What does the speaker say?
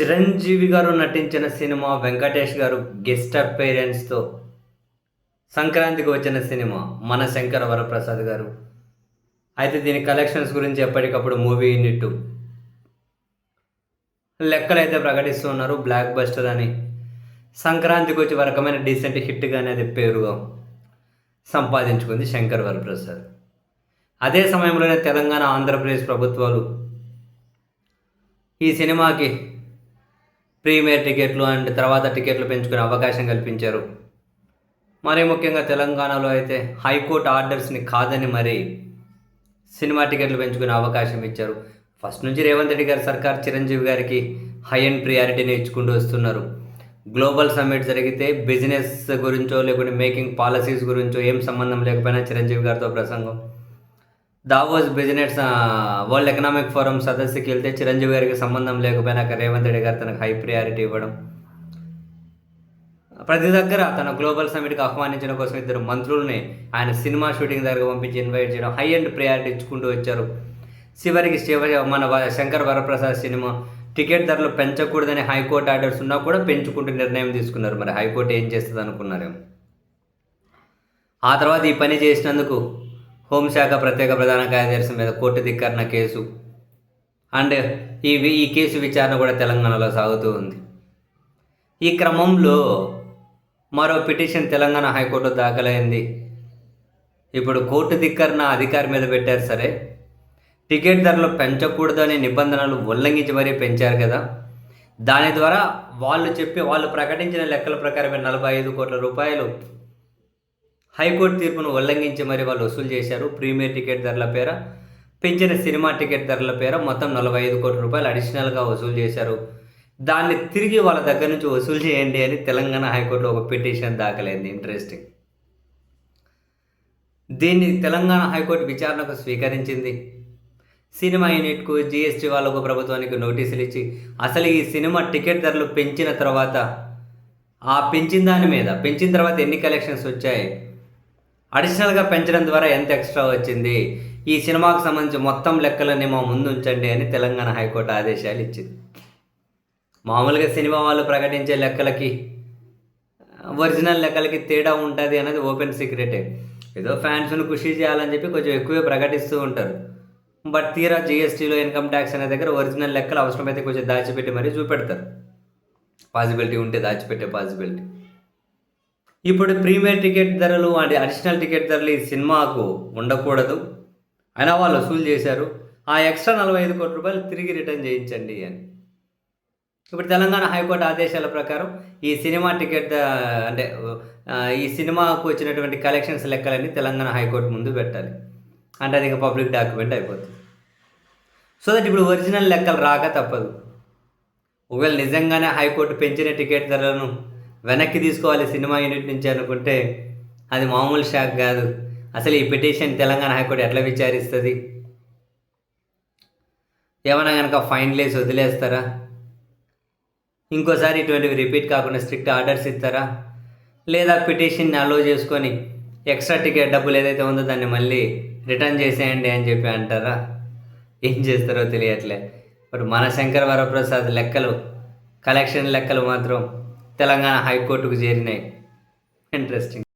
చిరంజీవి గారు నటించిన సినిమా వెంకటేష్ గారు గెస్ట్ అపేరెన్స్తో సంక్రాంతికి వచ్చిన సినిమా మన శంకర వరప్రసాద్ గారు. అయితే దీని కలెక్షన్స్ గురించి ఎప్పటికప్పుడు మూవీ యూనిట్ లెక్కలు అయితే ప్రకటిస్తున్నారు బ్లాక్ బస్టర్ అని. సంక్రాంతికి వచ్చి రకమైన డీసెంట్ హిట్గా అనేది పేరుగా సంపాదించుకుంది శంకర్ వరప్రసాద్. అదే సమయంలోనే తెలంగాణ ఆంధ్రప్రదేశ్ ప్రభుత్వాలు ఈ సినిమాకి ప్రీమియర్ టికెట్లు అండ్ తర్వాత టికెట్లు పెంచుకునే అవకాశం కల్పించారు. మరీ ముఖ్యంగా తెలంగాణలో అయితే హైకోర్టు ఆర్డర్స్ని కాదని మరి సినిమా టికెట్లు పెంచుకునే అవకాశం ఇచ్చారు. ఫస్ట్ నుంచి రేవంత్ రెడ్డి గారి సర్కార్ చిరంజీవి గారికి హై అండ్ ప్రియారిటీని ఇచ్చుకుంటూ వస్తున్నారు. గ్లోబల్ సమ్మిట్ జరిగితే బిజినెస్ గురించో లేకుంటే మేకింగ్ పాలసీస్ గురించో ఏం సంబంధం లేకపోయినా చిరంజీవి గారితో ప్రసంగం. Davos business world economic forum సదస్సుకి వెళ్తే చిరంజీవి గారికి సంబంధం లేకపోయినా రేవంత్ రెడ్డి గారు తనకు హై ప్రియారిటీ ఇవ్వడం. ప్రతి దగ్గర తన గ్లోబల్ సమిట్కి ఆహ్వానించడం కోసం ఇద్దరు మంత్రుల్ని ఆయన సినిమా షూటింగ్ దగ్గర పంపించి ఇన్వైట్ చేయడం హై అండ్ ప్రియారిటీ ఇచ్చుకుంటూ వచ్చారు. చివరికి శివ మన శంకర్ వరప్రసాద్ సినిమా టికెట్ ధరలు పెంచకూడదని హైకోర్టు ఆర్డర్స్ ఉన్నా కూడా పెంచుకుంటూ నిర్ణయం తీసుకున్నారు. మరి హైకోర్టు ఏం చేస్తుంది అనుకున్నారేమో ఆ తర్వాత ఈ పని చేసినందుకు హోంశాఖ ప్రత్యేక ప్రధాన కార్యదర్శి మీద కోర్టు ధిక్కరణ కేసు. అండ్ ఈ ఈ కేసు విచారణ కూడా తెలంగాణలో సాగుతూ ఉంది. ఈ క్రమంలో మరో పిటిషన్ తెలంగాణ హైకోర్టు దాఖలైంది. ఇప్పుడు కోర్టు ధిక్కరణ అధికారి మీద పెట్టారు సరే. టికెట్ ధరలు పెంచకూడదనే నిబంధనలు ఉల్లంఘించి మరీ పెంచారు కదా. దాని ద్వారా వాళ్ళు చెప్పి వాళ్ళు ప్రకటించిన లెక్కల ప్రకారమే నలభై ఐదు కోట్ల రూపాయలు హైకోర్టు తీర్పును ఉల్లంఘించి మరి వాళ్ళు వసూలు చేశారు. ప్రీమియర్ టికెట్ ధరల పేర పెంచిన సినిమా టికెట్ ధరల పేర మొత్తం నలభై ఐదు కోట్ల రూపాయలు అడిషనల్గా వసూలు చేశారు. దాన్ని తిరిగి వాళ్ళ దగ్గర నుంచి వసూలు చేయండి అని తెలంగాణ హైకోర్టులో ఒక పిటిషన్ దాఖలైంది. ఇంట్రెస్టింగ్ దీన్ని తెలంగాణ హైకోర్టు విచారణకు స్వీకరించింది. సినిమా యూనిట్కు జిఎస్టీ వాళ్ళకు ప్రభుత్వానికి నోటీసులు ఇచ్చి అసలు ఈ సినిమా టికెట్ ధరలు పెంచిన తర్వాత ఆ పెంచిన దాని మీద పెంచిన తర్వాత ఎన్ని కలెక్షన్స్ వచ్చాయి? అడిషనల్గా పెంచడం ద్వారా ఎంత ఎక్స్ట్రా వచ్చింది? ఈ సినిమాకు సంబంధించి మొత్తం లెక్కలన్నీ మా ముందు ఉంచండి అని తెలంగాణ హైకోర్టు ఆదేశాలు ఇచ్చింది. మామూలుగా సినిమా వాళ్ళు ప్రకటించే లెక్కలకి ఒరిజినల్ లెక్కలకి తేడా ఉంటుంది అనేది ఓపెన్ సీక్రెటే. ఏదో ఫ్యాన్స్ను ఖుషి చేయాలని చెప్పి కొంచెం ఎక్కువే ప్రకటిస్తూ ఉంటారు. బట్ తీరా జిఎస్టీలో ఇన్కమ్ ట్యాక్స్ అనే దగ్గర ఒరిజినల్ లెక్కలు అవసరమైతే కొంచెం దాచిపెట్టి మరీ చూపెడతారు. పాసిబిలిటీ ఉంటే దాచిపెట్టే పాసిబిలిటీ ఇప్పుడు ప్రీమియర్ టికెట్ ధరలు అంటే అడిషనల్ టికెట్ ధరలు ఈ సినిమాకు ఉండకూడదు. అయినా వాళ్ళు వసూలు చేశారు. ఆ ఎక్స్ట్రా నలభై ఐదు కోట్ల రూపాయలు తిరిగి రిటర్న్ చేయించండి అని. ఇప్పుడు తెలంగాణ హైకోర్టు ఆదేశాల ప్రకారం ఈ సినిమా టికెట్ అంటే ఈ సినిమాకు వచ్చినటువంటి కలెక్షన్స్ లెక్కలన్నీ తెలంగాణ హైకోర్టు ముందు పెట్టాలి. అంటే అది ఇంకా పబ్లిక్ డాక్యుమెంట్ అయిపోతుంది. సో దట్ ఇప్పుడు ఒరిజినల్ లెక్కలు రాక తప్పదు. ఒకవేళ నిజంగానే హైకోర్టు పెంచిన టికెట్ ధరలను వెనక్కి తీసుకోవాలి సినిమా యూనిట్ నుంచి అనుకుంటే అది మామూలు షాక్ కాదు. అసలు ఈ పిటిషన్ తెలంగాణ హైకోర్టు ఎట్లా విచారిస్తుంది? ఏమైనా కనుక ఫైన్ వేసి వదిలేస్తారా? ఇంకోసారి ఇటువంటివి రిపీట్ కాకుండా స్ట్రిక్ట్ ఆర్డర్స్ ఇస్తారా? లేదా పిటిషన్ని అలో చేసుకొని ఎక్స్ట్రా టికెట్ డబ్బులు ఏదైతే ఉందో దాన్ని మళ్ళీ రిటర్న్ చేసేయండి అని చెప్పి అంటారా? ఏం చేస్తారో తెలియట్లే. ఇప్పుడు మన శంకర వరప్రసాద్ లెక్కలు కలెక్షన్ లెక్కలు మాత్రం తెలంగాణ హైకోర్టుకు చేరినాయి. ఇంట్రెస్టింగ్